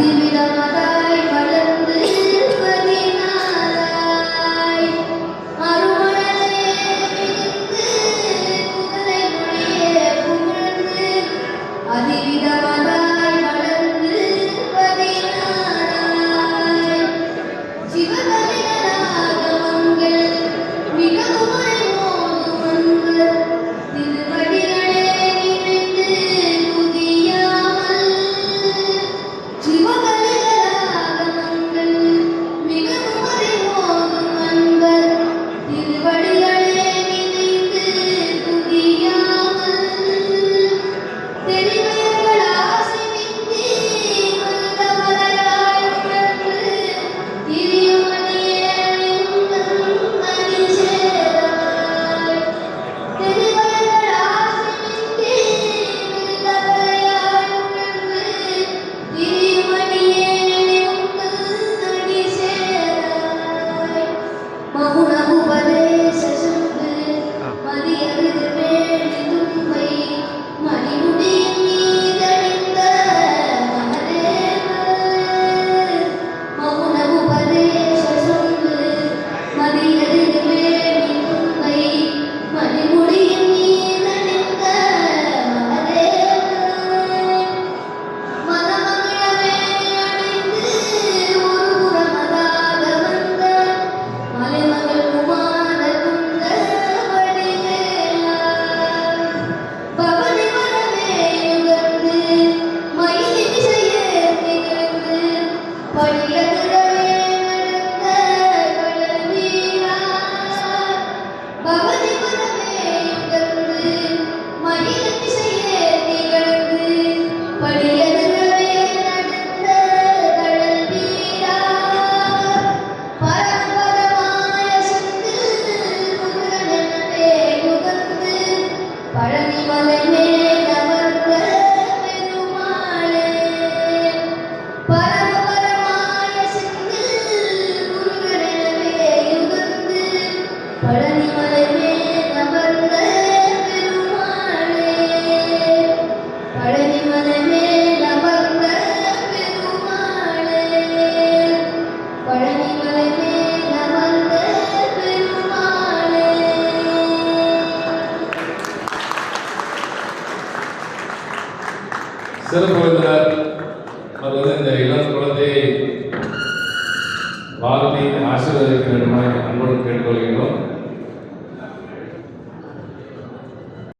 பக்தி விதமாக Oh. சிறப்பு விருந்தினர் அதாவது இந்த இளம் குழந்தையை வாழ்த்தி ஆசீர்வதிக்க வேண்டுமாய் அன்போடு கேட்டுக்கொள்கிறோம்